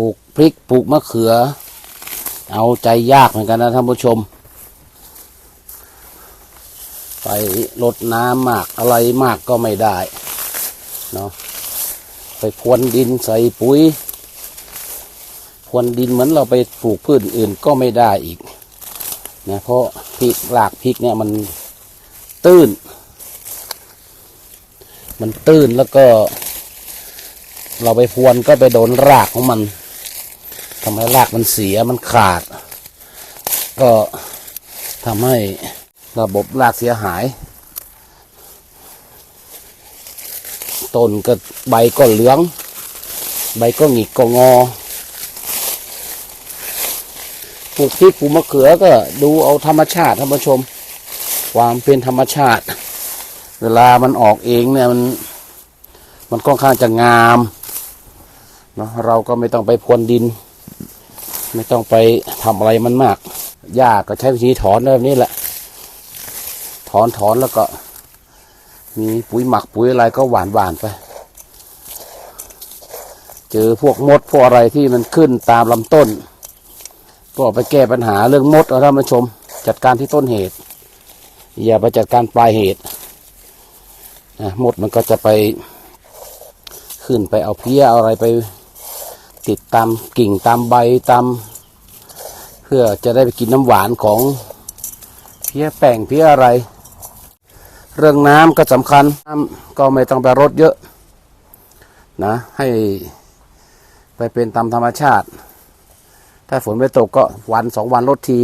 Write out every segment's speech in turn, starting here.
ลูกพริกปลูกมะเขือ เอาใจยากเหมือนกันนะท่านผู้ชม ไปลดน้ำมากอะไรมากก็ไม่ได้เนาะไปพรวนดินใส่ปุ๋ยพรวนดินเหมือนเราไปปลูกพืชอื่นก็ไม่ได้อีกนะเพราะพริกรากพริกเนี่ยมันตื้น มันตื้นแล้วก็ เราไปพรวนก็ไปโดนรากของมัน ทำให้รากมันเสียมันขาด ก็ทำให้ระบบรากเสียหาย ต้นก็ใบก็เหลือง ใบก็หงิกก็งอปลูกพริกปลูกมะเขือก็ดูเอาธรรมชาติท่านผู้ชม ความเป็นธรรมชาติ เวลามันออกเองเนี่ยมันมันค่อนข้างจะงามเนาะเราก็ไม่ต้องไปพรวนดิน ไม่ต้องไปทำอะไรมันมากหญ้าก็ใช้วิธีถอนแบบนี้แหละ ถอนถอนแล้วก็ มีปุ๋ยหมักปุ๋ยอะไรก็หวานหวานไป เจอพวกมดพวกอะไรที่มันขึ้นตามลำต้น ก็ไปแก้ปัญหาเรื่องมดเอาท่านผู้ชม จัดการที่ต้นเหตุ อย่าไปจัดการปลายเหตุนะมดมันก็จะไปขึ้นไปเอาเพี้ยเอาอะไรไป ติดตามกิ่งตามใบตามเพื่อจะได้ไปกินน้ำหวานของเพี้ยแป้งเพี้ยอะไร เรื่องน้ำก็สำคัญน้ำก็ไม่ต้องไปรดเยอะนะให้ไปเป็นตามธรรมชาติ ถ้าฝนไม่ตกก็วันสองวันลดที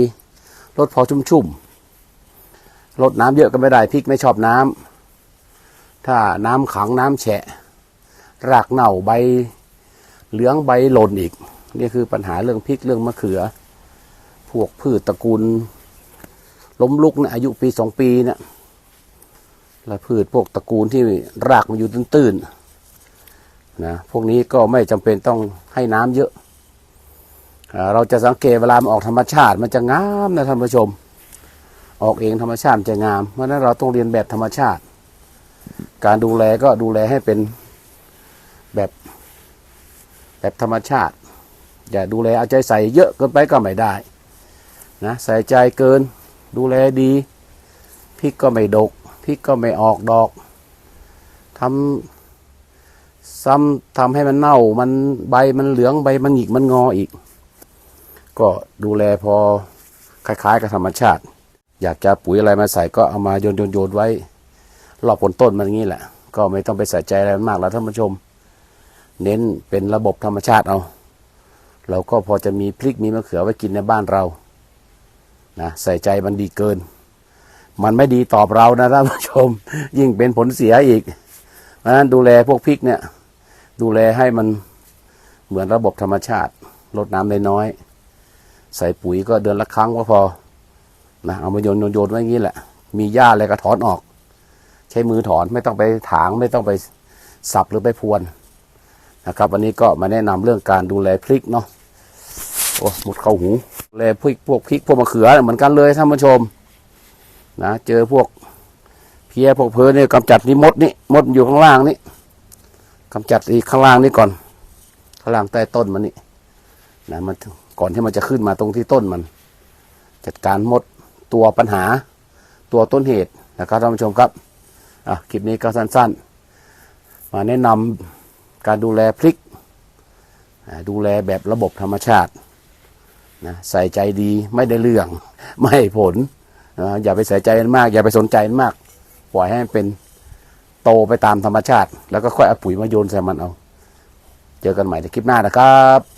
ลดพอชุ่มๆลดน้ำเยอะก็ไม่ได้พริกไม่ชอบน้ำถ้าน้ำขังน้ำแฉะ รากเน่าใบ เหลืองใบหล่นอีก นี่คือปัญหาเรื่องพริกเรื่องมะเขือ พวกพืชตระกูล ล้มลุกนะอายุปีสองปีเนะี่ยและพืชพวกตระกูลที่รากมันอยู่ตื้นๆนะพวกนี้ก็ไม่จำเป็นต้องให้น้ำเยอะ เราจะสังเกตเวลามันออกธรรมชาติ มันจะงามนะท่านผู้ชม ออกเองธรรมชาติจะงาม เพราะนั้นเราต้องเรียนแบบธรรมชาติ การดูแลก็ดูแลให้เป็นแบบ แบบธรรมชาติ อย่าดูแลเอาใจใส่เยอะเกินไปก็ไม่ได้นะใส่ใจเกินดูแลดีพริกก็ไม่ดกพริกก็ไม่ออกดอกทำซ้ำทำให้มันเน่ามันใบมันเหลืองใบมันหงิกมันงออีก ก็ดูแลพอคล้ายๆกับธรรมชาติ อยากจะปุ๋ยอะไรมาใส่ก็เอามาโยนโยนโยนไว้รอบผลต้นมันอย่างนี้แหละ ก็ไม่ต้องไปใส่ใจอะไรมากแล้วท่านผู้ชม เน้นเป็นระบบธรรมชาติเอา เราก็พอจะมีพริกมีมะเขือไว้กินในบ้านเรานะใส่ใจมันดีเกิน มันไม่ดีตอบเรานะท่านผู้ชม ยิ่งเป็นผลเสียอีกเพราะนั้นดูแลพวกพริกเนี่ย ดูแลให้มันเหมือนระบบธรรมชาติลดน้ำน้อยๆใส่ปุ๋ยก็เดือนละครั้งก็พอนะเอามาโยนโยนโยนไว้อย่างนี้แหละ มีหญ้าอะไรก็ถอนออก ใช้มือถอนไม่ต้องไปถางไม่ต้องไปสับหรือไปพรวน นะครับ วันนี้ก็มาแนะนำเรื่องการดูแลพริกเนาะโอ้หมดเข้าหูดูแลพริกพวกพริกพวกมะเขือเหมือนกันเลยท่านผู้ชม นะเจอพวกเพี้ยพวกเพลเนี่ยกำจัดนี่มดนี่มดอยู่ข้างล่างนี่กำจัดอีกข้างล่างนี่ก่อน ข้างล่างใต้ต้นมันนี่นะมันก่อนที่มันจะขึ้นมาตรงที่ต้นมัน จัดการมดตัวปัญหาตัวต้นเหตุนะครับท่านผู้ชมครับอะคลิปนี้ก็สั้นๆ มาแนะนำ การดูแลพริก ดูแลแบบระบบธรรมชาตินะใส่ใจดีไม่ได้เรื่อง ไม่ผลนะอย่าไปใส่ใจมันมาก อย่าไปสนใจมันมาก ปล่อยให้มันเป็นโตไปตามธรรมชาติ แล้วก็ค่อยเอาปุ๋ยมาโยนใส่มันเอา เจอกันใหม่ในคลิปหน้านะครับ